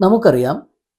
നമുക്കറിയാം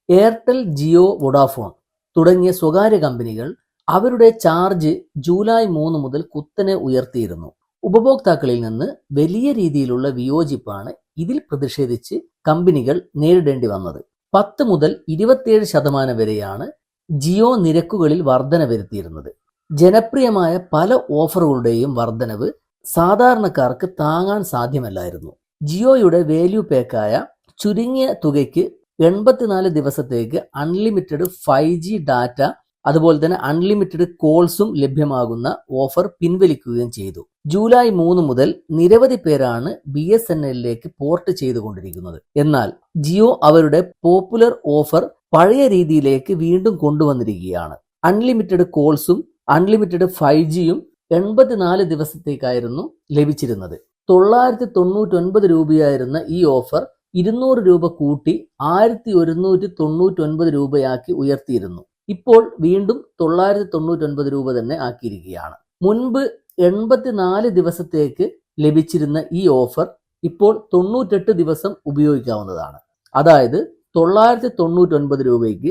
Airtel Jio Vodafone തുടങ്ങിയ സ്വകാര്യ കമ്പനികൾ അവരുടെ ചാർജ് ജൂലൈ മൂന്ന് മുതൽ കുത്തനെ ഉയർത്തിയിരുന്നു. ഉപഭോക്താക്കളിൽ നിന്ന് വലിയ രീതിയിലുള്ള വിയോജിപ്പാണ് ഇതിൽ പ്രതിഷേധിച്ച് കമ്പനികൾ നേരിടേണ്ടി വന്നത്. പത്ത് മുതൽ ഇരുപത്തിയേഴ് ശതമാനം വരെയാണ് ജിയോ നിരക്കുകളിൽ വർധന വരുത്തിയിരുന്നത്. ജനപ്രിയമായ പല ഓഫറുകളുടെയും വർധനവ് സാധാരണക്കാർക്ക് താങ്ങാൻ സാധ്യമല്ലായിരുന്നു. ജിയോയുടെ വാല്യൂ പേക്കായ ചുരുങ്ങിയ തുകയ്ക്ക് എൺപത്തിനാല് ദിവസത്തേക്ക് അൺലിമിറ്റഡ് ഫൈവ് ജി ഡാറ്റ അതുപോലെ തന്നെ അൺലിമിറ്റഡ് കോൾസും ലഭ്യമാകുന്ന ഓഫർ പിൻവലിക്കുകയും ചെയ്തു. ജൂലൈ മൂന്ന് മുതൽ നിരവധി പേരാണ് ബി എസ് എൻ എല്ലിലേക്ക് പോർട്ട് ചെയ്തുകൊണ്ടിരിക്കുന്നത്. എന്നാൽ ജിയോ അവരുടെ പോപ്പുലർ ഓഫർ പഴയ രീതിയിലേക്ക് വീണ്ടും കൊണ്ടുവന്നിരിക്കുകയാണ്. അൺലിമിറ്റഡ് കോൾസും അൺലിമിറ്റഡ് ഫൈവ് ജിയും എൺപത്തിനാല് ദിവസത്തേക്കായിരുന്നു ലഭിച്ചിരുന്നത്. തൊള്ളായിരത്തി തൊണ്ണൂറ്റൊൻപത് രൂപയായിരുന്ന ഈ ഓഫർ ഇരുന്നൂറ് രൂപ കൂട്ടി ആയിരത്തി ഒരുന്നൂറ്റി തൊണ്ണൂറ്റൊൻപത് രൂപയാക്കി ഉയർത്തിയിരുന്നു. ഇപ്പോൾ വീണ്ടും തൊള്ളായിരത്തി തൊണ്ണൂറ്റൊൻപത് രൂപ തന്നെ ആക്കിയിരിക്കുകയാണ്. മുൻപ് എൺപത്തിനാല് ദിവസത്തേക്ക് ലഭിച്ചിരുന്ന ഈ ഓഫർ ഇപ്പോൾ തൊണ്ണൂറ്റെട്ട് ദിവസം ഉപയോഗിക്കാവുന്നതാണ്. അതായത് തൊള്ളായിരത്തി തൊണ്ണൂറ്റൊൻപത് രൂപയ്ക്ക്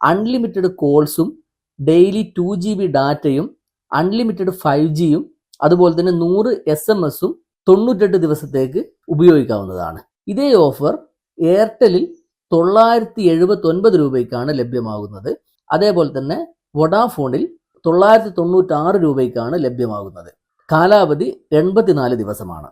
അൺലിമിറ്റഡ് കോൾസും ഡെയിലി ടു ജി ബി ഡാറ്റയും അൺലിമിറ്റഡ് ഫൈവ് ജിയും അതുപോലെ തന്നെ നൂറ് എസ് എം എസും തൊണ്ണൂറ്റെട്ട് ദിവസത്തേക്ക് ഉപയോഗിക്കാവുന്നതാണ്. ഇതേ ഓഫർ എയർടെലിൽ തൊള്ളായിരത്തി എഴുപത്തി ഒൻപത് രൂപയ്ക്കാണ് ലഭ്യമാകുന്നത്. അതേപോലെ തന്നെ വൊഡാഫോണിൽ തൊള്ളായിരത്തി തൊണ്ണൂറ്റാറ് രൂപയ്ക്കാണ് ലഭ്യമാകുന്നത്. കാലാവധി എൺപത്തിനാല് ദിവസമാണ്.